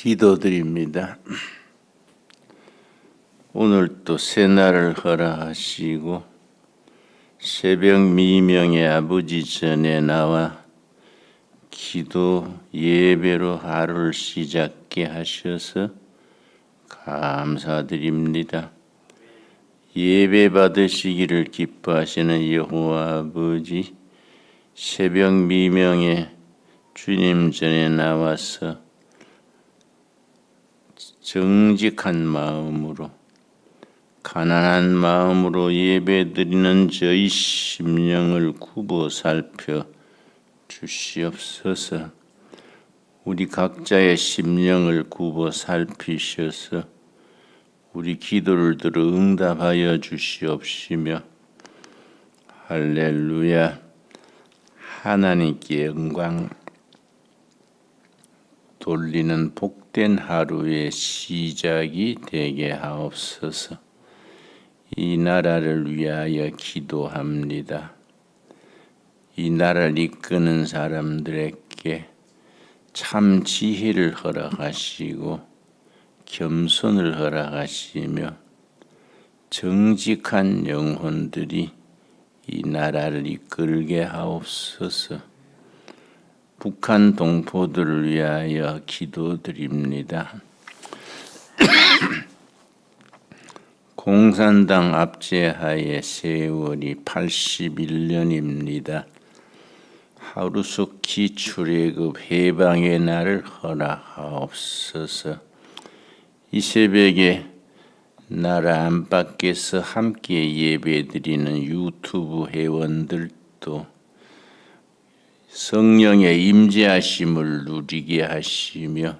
기도드립니다. 오늘 또 새날을 허락하시고 새벽 미명의 아버지 전에 나와 기도 예배로 하루를 시작게 하셔서 감사드립니다. 예배 받으시기를 기뻐하시는 여호와 아버지 새벽 미명에 주님 전에 나와서 정직한 마음으로 가난한 마음으로 예배드리는 저희 심령을 굽어 살펴 주시옵소서. 우리 각자의 심령을 굽어 살피셔서 우리 기도를 들어 응답하여 주시옵시며 할렐루야 하나님께 영광 돌리는 복 된 하루의 시작이 되게 하옵소서. 이 나라를 위하여 기도합니다. 이 나라를 이끄는 사람들에게 참 지혜를 허락하시고 겸손을 허락하시며 정직한 영혼들이 이 나라를 이끌게 하옵소서. 북한 동포들을 위하여 기도드립니다. 공산당 압제하에 세월이 81년입니다. 하루속히 출애굽 해방의 날을 허락하옵소서. 이 새벽에 나라 안팎에서 함께 예배드리는 유튜브 회원들도 성령의 임재하심을 누리게 하시며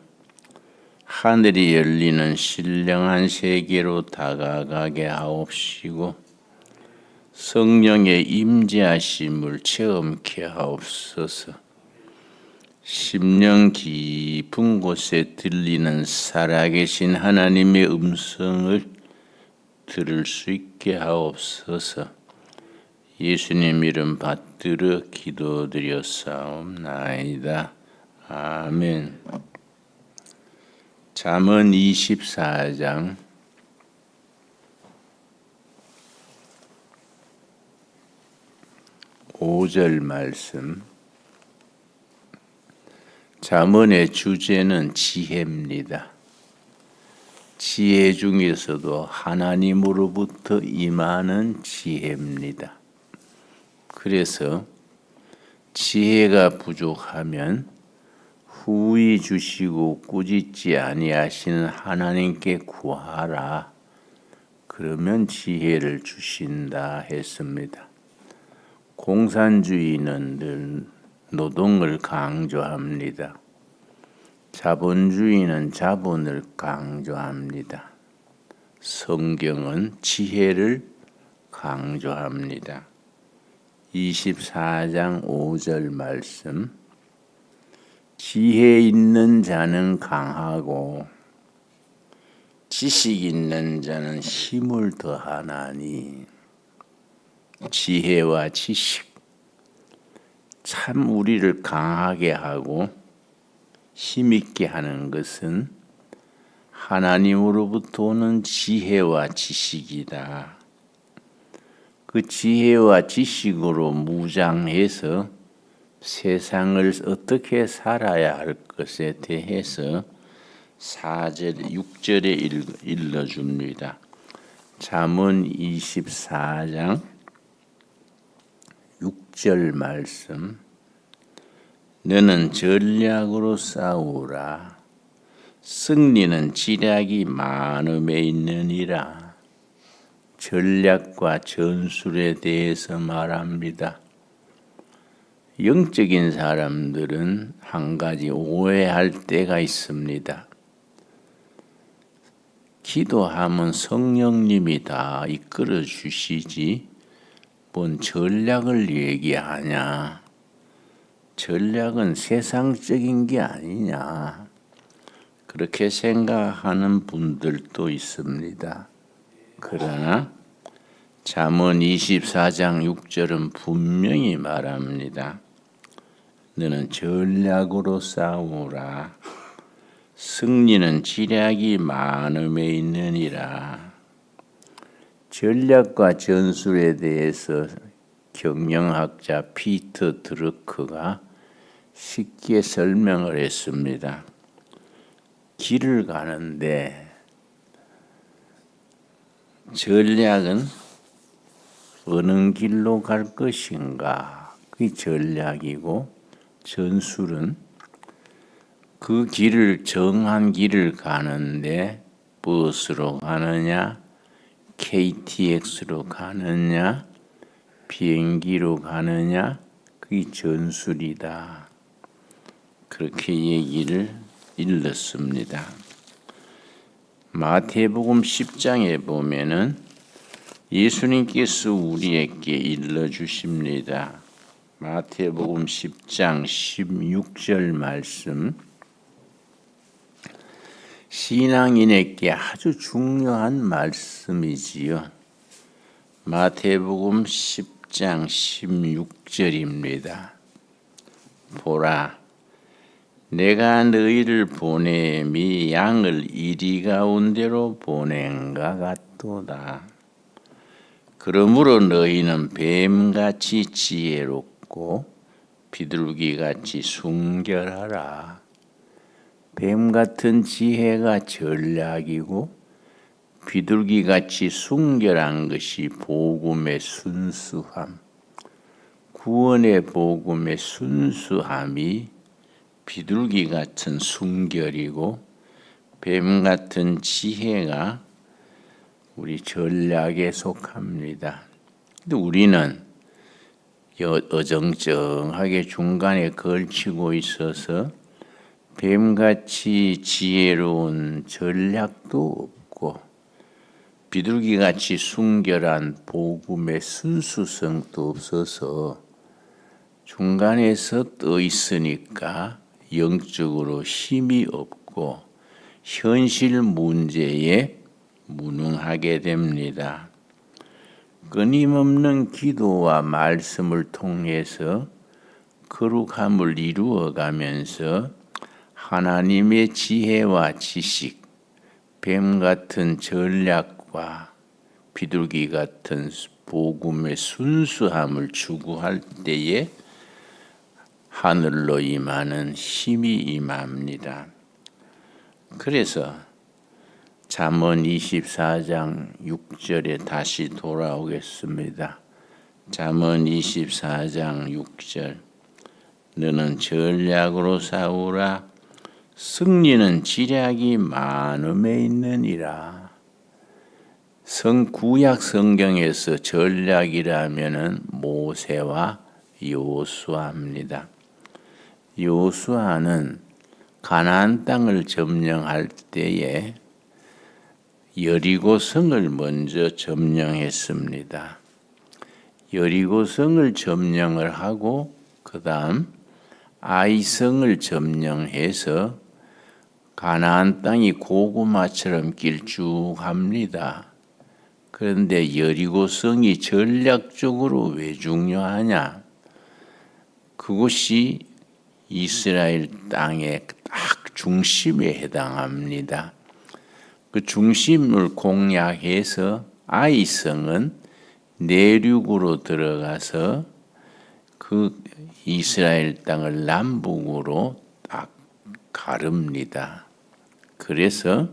하늘이 열리는 신령한 세계로 다가가게 하옵시고 성령의 임재하심을 체험케 하옵소서. 심령 깊은 곳에 들리는 살아계신 하나님의 음성을 들을 수 있게 하옵소서. 예수님 이름 받들어 기도드렸사옵나이다. 아멘. 잠언 24장 5절 말씀 잠언의 주제는 지혜입니다. 지혜 중에서도 하나님으로부터 임하는 지혜입니다. 그래서 지혜가 부족하면 후히 주시고 꾸짖지 아니하시는 하나님께 구하라. 그러면 지혜를 주신다 했습니다. 공산주의는 늘 노동을 강조합니다. 자본주의는 자본을 강조합니다. 성경은 지혜를 강조합니다. 24장 5절 말씀 지혜 있는 자는 강하고 지식 있는 자는 힘을 더하나니 지혜와 지식 참 우리를 강하게 하고 힘 있게 하는 것은 하나님으로부터 오는 지혜와 지식이다. 그 지혜와 지식으로 무장해서 세상을 어떻게 살아야 할 것에 대해서 4절, 6절에 읽어줍니다. 잠언 24장 6절 말씀. 너는 전략으로 싸우라. 승리는 지략이 많음에 있느니라 전략과 전술에 대해서 말합니다. 영적인 사람들은 한 가지 오해할 때가 있습니다. 기도하면 성령님이 다 이끌어 주시지 뭔 전략을 얘기하냐. 전략은 세상적인 게 아니냐. 그렇게 생각하는 분들도 있습니다. 그러나 잠언 24장 6절은 분명히 말합니다. 너는 전략으로 싸우라. 승리는 지략이 많음에 있느니라. 전략과 전술에 대해서 경영학자 피터 드러크가 쉽게 설명을 했습니다. 길을 가는데 전략은 어느 길로 갈 것인가 그게 전략이고 전술은 그 길을 정한 길을 가는데 버스로 가느냐 KTX로 가느냐 비행기로 가느냐 그게 전술이다. 그렇게 얘기를 일렀습니다. 마태복음 10장에 보면은 예수님께서 우리에게 일러 주십니다. 마태복음 10장 16절 말씀 신앙인에게 아주 중요한 말씀이지요. 마태복음 10장 16절입니다. 보라 내가 너희를 보내미 양을 이리 가운데로 보낸가 같도다. 그러므로 너희는 뱀같이 지혜롭고 비둘기같이 순결하라. 뱀 같은 지혜가 전략이고 비둘기같이 순결한 것이 복음의 순수함, 구원의 복음의 순수함이 비둘기 같은 순결이고 뱀 같은 지혜가 우리 전략에 속합니다. 근데 우리는 여- 어정쩡하게 중간에 걸치고 있어서 뱀같이 지혜로운 전략도 없고 비둘기같이 순결한 복음의 순수성도 없어서 중간에서 떠 있으니까 영적으로 힘이 없고 현실 문제에 무능하게 됩니다. 끊임없는 기도와 말씀을 통해서 거룩함을 이루어 가면서 하나님의 지혜와 지식, 뱀 같은 전략과 비둘기 같은 복음의 순수함을 추구할 때에 하늘로 임하는 힘이 임합니다. 그래서 잠언 24장 6절에 다시 돌아오겠습니다. 잠언 24장 6절 너는 전략으로 싸우라 승리는 지략이 많음에 있느니라. 성 구약 성경에서 전략이라면은 모세와 요수아입니다. 요수아는 가나안 땅을 점령할 때에 여리고 성을 먼저 점령했습니다. 여리고 성을 점령을 하고 그다음 아이성을 점령해서 가나안 땅이 고구마처럼 길쭉합니다. 그런데 여리고 성이 전략적으로 왜 중요하냐? 그곳이 이스라엘 땅의 딱 중심에 해당합니다. 그 중심을 공략해서 아이성은 내륙으로 들어가서 그 이스라엘 땅을 남북으로 딱 가릅니다. 그래서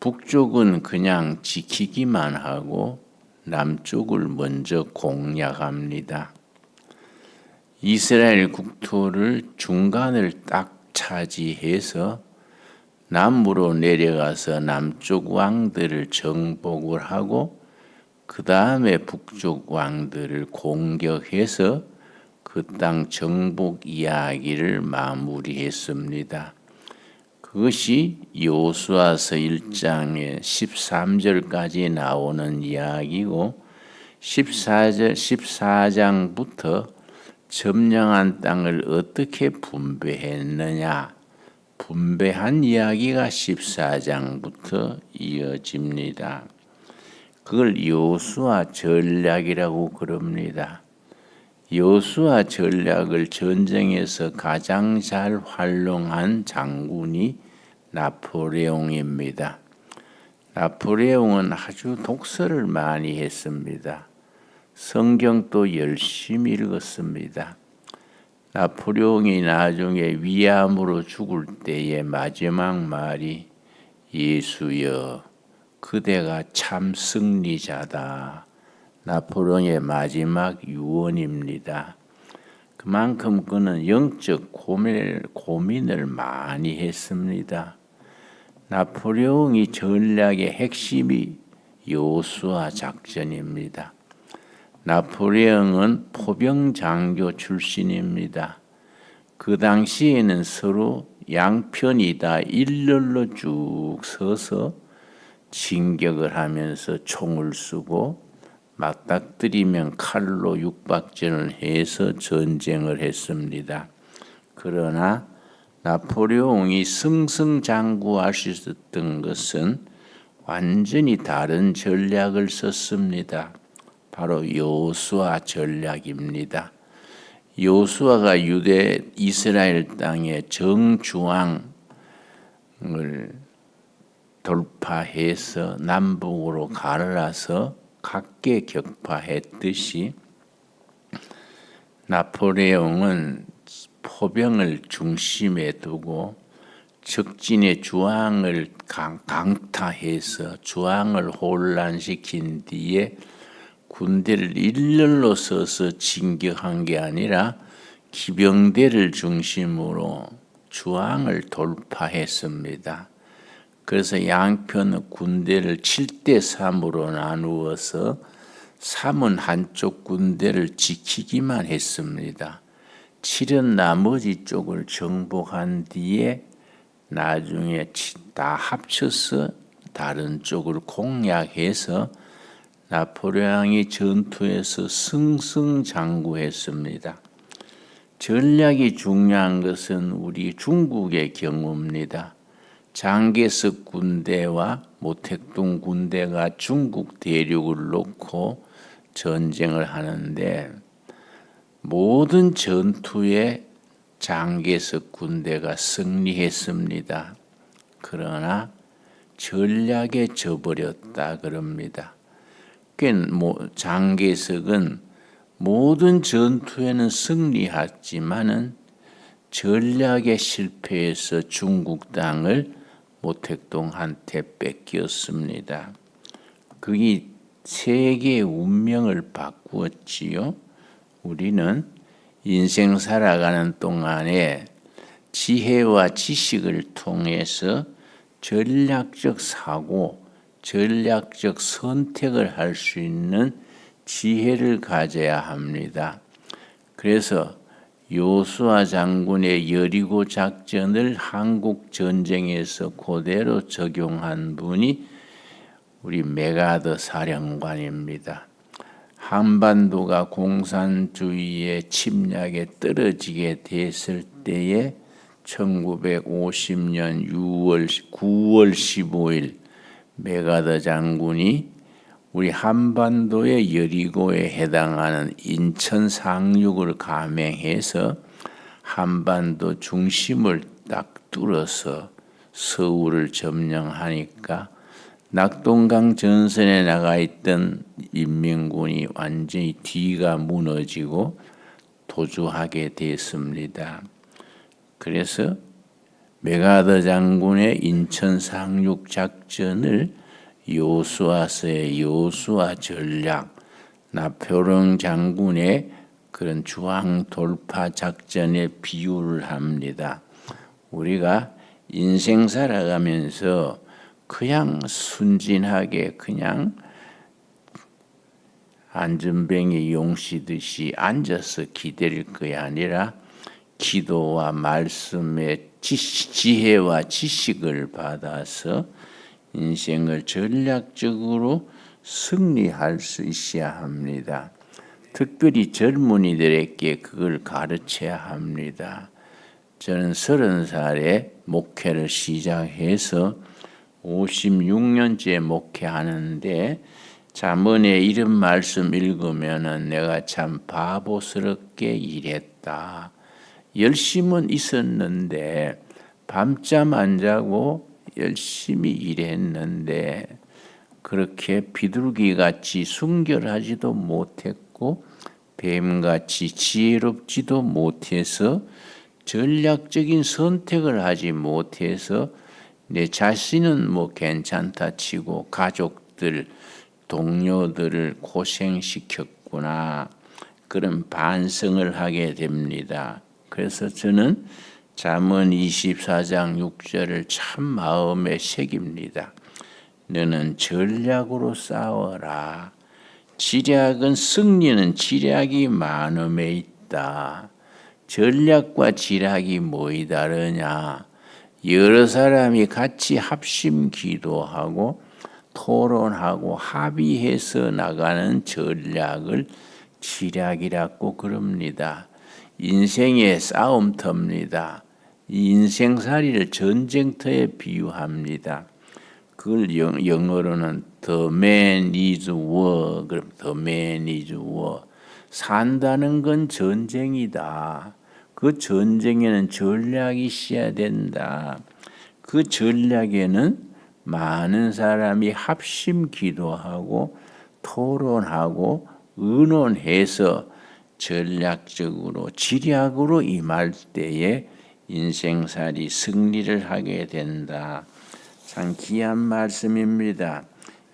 북쪽은 그냥 지키기만 하고 남쪽을 먼저 공략합니다. 이스라엘 국토를 중간을 딱 차지해서 남부로 내려가서 남쪽 왕들을 정복을 하고 그 다음에 북쪽 왕들을 공격해서 그 땅 정복 이야기를 마무리했습니다. 그것이 요수아서 1장의 13절까지 나오는 이야기고 14절 14장부터 점령한 땅을 어떻게 분배했느냐 분배한 이야기가 14장부터 이어집니다. 그걸 요수아 전략이라고 그럽니다. 요수아 전략을 전쟁에서 가장 잘 활용한 장군이 나폴레옹입니다. 나폴레옹은 아주 독서를 많이 했습니다. 성경도 열심히 읽었습니다. 나폴레옹이 나중에 위암으로 죽을 때의 마지막 말이 예수여 그대가 참 승리자다. 나폴레옹의 마지막 유언입니다. 그만큼 그는 영적 고민을, 고민을 많이 했습니다. 나폴레옹이 전략의 핵심이 요수아 작전입니다. 나폴레옹은 포병 장교 출신입니다. 그 당시에는 서로 양편이 다 일렬로 쭉 서서 진격을 하면서 총을 쏘고 맞닥뜨리면 칼로 육박전을 해서 전쟁을 했습니다. 그러나 나폴레옹이 승승장구할 수 있었던 것은 완전히 다른 전략을 썼습니다. 바로 요수아 전략입니다. 요수아가 유대 이스라엘 땅의 정중앙을 돌파해서 남북으로 갈라서 각계 격파했듯이 나폴레옹은 포병을 중심에 두고 적진의 주황을 강 타해서 주황을 혼란시킨 뒤에 군대를 일렬로 서서 진격한 게 아니라 기병대를 중심으로 주황을 돌파했습니다. 그래서 양편의 군대를 7대 3으로 나누어서 3은 한쪽 군대를 지키기만 했습니다. 7은 나머지 쪽을 정복한 뒤에 나중에 다 합쳐서 다른 쪽을 공략해서 나폴레옹이 전투에서 승승장구했습니다. 전략이 중요한 것은 우리 중국의 경우입니다. 장개석 군대와 모택동 군대가 중국 대륙을 놓고 전쟁을 하는데 모든 전투에 장개석 군대가 승리했습니다. 그러나 전략에 져버렸다 그럽니다. 뭐 장개석은 모든 전투에는 승리했지만은 전략에 실패해서 중국 땅을 모택동한테 뺏겼습니다. 그게 세계의 운명을 바꾸었지요. 우리는 인생 살아가는 동안에 지혜와 지식을 통해서 전략적 사고, 전략적 선택을 할 수 있는 지혜를 가져야 합니다. 그래서 요수아 장군의 여리고 작전을 한국 전쟁에서 그대로 적용한 분이 우리 메가더 사령관입니다. 한반도가 공산주의의 침략에 떨어지게 됐을 때에 1950년 6월 9월 15일 메가더 장군이 우리 한반도의 여리고에 해당하는 인천 상륙을 감행해서 한반도 중심을 딱 뚫어서 서울을 점령하니까 낙동강 전선에 나가 있던 인민군이 완전히 뒤가 무너지고 도주하게 됐습니다. 그래서 메가더 장군의 인천 상륙 작전을 요수아서의 요수아 전략, 나표령 장군의 그런 주황 돌파 작전에 비유를 합니다. 우리가 인생 살아가면서 그냥 순진하게 그냥 안전뱅이 용시듯이 앉아서 기다릴 것이 아니라 기도와 말씀의 지혜와 지식을 받아서 인생을 전략적으로 승리할 수 있어야 합니다. 특별히 젊은이들에게 그걸 가르쳐야 합니다. 저는 서른 살에 목회를 시작해서 56년째 목회하는데 자문에 이런 말씀 읽으면은 내가 참 바보스럽게 일했다. 열심은 있었는데 밤잠 안 자고 열심히 일했는데 그렇게 비둘기 같이 순결하지도 못했고 뱀같이 지혜롭지도 못해서 전략적인 선택을 하지 못해서 내 자신은 뭐 괜찮다 치고 가족들, 동료들을 고생시켰구나. 그런 반성을 하게 됩니다. 그래서 저는 잠언 24장 6절을 참 마음에 새깁니다. 너는 전략으로 싸워라. 지략은 승리는 지략이 많음에 있다. 전략과 지략이 뭐이 다르냐? 여러 사람이 같이 합심 기도하고 토론하고 합의해서 나가는 전략을 지략이라고 그럽니다. 인생의 싸움터입니다. 인생살이를 전쟁터에 비유합니다. 그걸 영, 영어로는 the man is war. the man is war. 산다는 건 전쟁이다. 그 전쟁에는 전략이 있어야 된다. 그 전략에는 많은 사람이 합심 기도하고 토론하고 의논해서 전략적으로 지략으로 임할 때에 인생살이 승리를 하게 된다. 참 귀한 말씀입니다.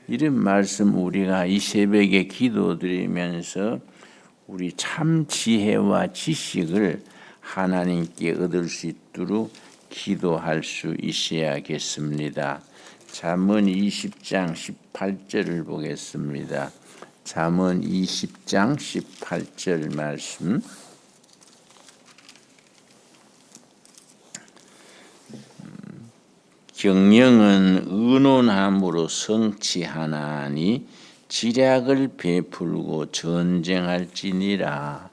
이런 말씀 우리가 이 새벽에 기도드리면서 우리 참 지혜와 지식을 하나님께 얻을 수 있도록 기도할 수 있어야겠습니다. 잠언 20장 18절을 보겠습니다. 잠언 20장 18절 말씀 경영은 의논함으로 성취하나니 지략을 베풀고 전쟁할지니라.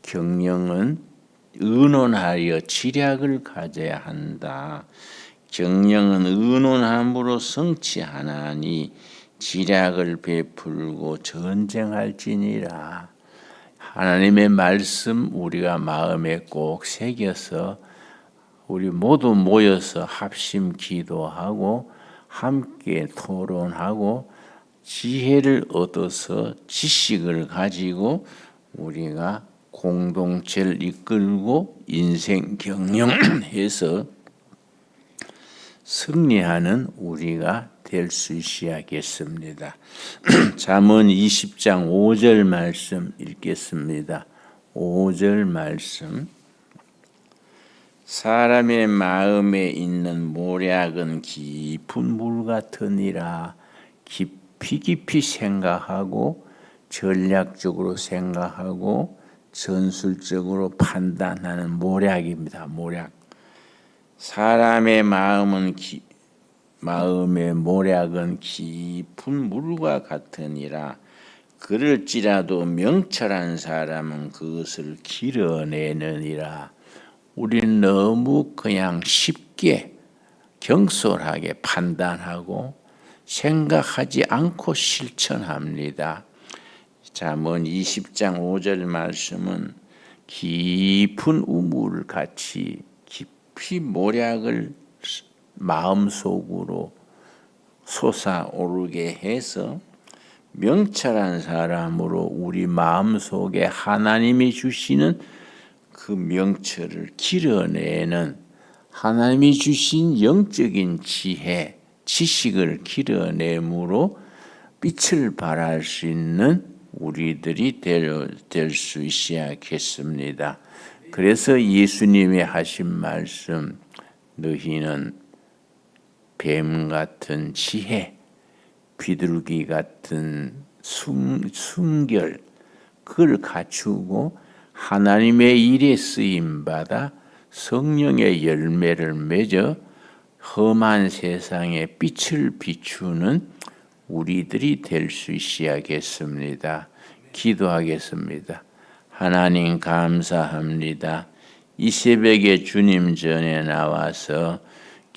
경영은 의논하여 지략을 가져야 한다. 경영은 의논함으로 성취하나니 지략을 베풀고 전쟁할지니라. 하나님의 말씀 우리가 마음에 꼭 새겨서 우리 모두 모여서 합심 기도하고 함께 토론하고 지혜를 얻어서 지식을 가지고 우리가 공동체를 이끌고 인생 경영해서 승리하는 우리가 될 수 있어야겠습니다. 잠언 20장 5절 말씀 읽겠습니다. 5절 말씀 사람의 마음에 있는 모략은 깊은 물 같으니라 깊이 깊이 생각하고 전략적으로 생각하고 전술적으로 판단하는 모략입니다. 모략. 사람의 마음은 기, 마음의 모략은 깊은 물과 같으니라. 그럴지라도 명철한 사람은 그것을 길어내느니라. 우리는 너무 그냥 쉽게 경솔하게 판단하고 생각하지 않고 실천합니다. 잠언 20장 5절 말씀은 깊은 우물 같이 깊이 모략을 마음속으로 솟아오르게 해서 명철한 사람으로 우리 마음속에 하나님이 주시는 그 명철을 길어내는 하나님이 주신 영적인 지혜, 지식을 길어내므로 빛을 발할 수 있는 우리들이 될 수 있어야겠습니다. 그래서 예수님이 하신 말씀, 너희는 뱀 같은 지혜, 비둘기 같은 순, 순결, 그걸 갖추고 하나님의 일에 쓰임 받아 성령의 열매를 맺어 험한 세상에 빛을 비추는 우리들이 될 수 있어야겠습니다. 기도하겠습니다. 하나님 감사합니다. 이 새벽에 주님 전에 나와서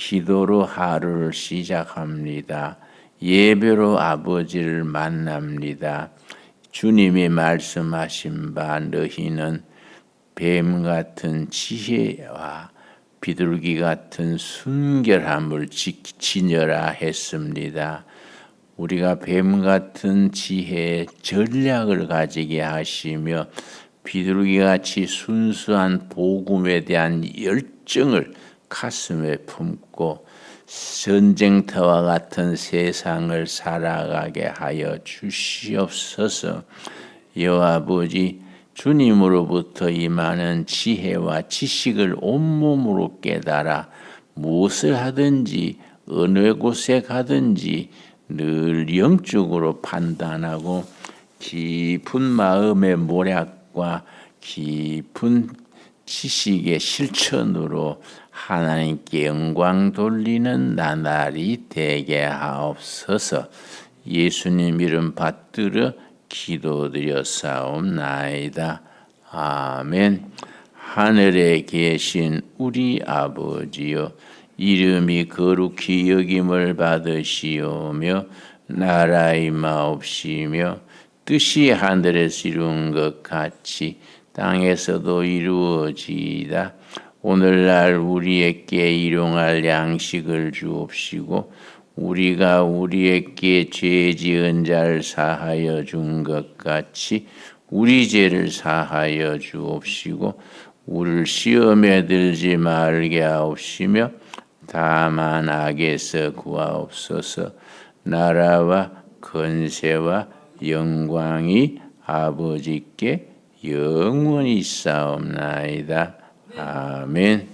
기도로 하루를 시작합니다. 예배로 아버지를 만납니다. 주님이 말씀하신 바 너희는 뱀 같은 지혜와 비둘기 같은 순결함을 지- 지녀라 했습니다. 우리가 뱀 같은 지혜의 전략을 가지게 하시며 비둘기 같이 순수한 복음에 대한 열정을 가슴에 품고 전쟁터와 같은 세상을 살아가게 하여 주시옵소서. 여호와 아버지 주님으로부터 임하는 지혜와 지식을 온몸으로 깨달아 무엇을 하든지 어느 곳에 가든지 늘 영적으로 판단하고 깊은 마음의 모략과 깊은 지식의 실천으로 하나님께 영광 돌리는 나날이 되게 하옵소서. 예수님 이름 받들어 기도드렸사옵나이다. 아멘. 하늘에 계신 우리 아버지여 이름이 거룩히 여김을 받으시오며 나라의 마옵시며 뜻이 하늘에서 이룬 것 같이 땅에서도 이루어지이다. 오늘날 우리에게 일용할 양식을 주옵시고 우리가 우리에게 죄 지은 자를 사하여 준 것 같이 우리 죄를 사하여 주옵시고 우리를 시험에 들지 말게 하옵시며 다만 악에서 구하옵소서 나라와 건세와 영광이 아버지께 영원히 싸움나이다. 아멘.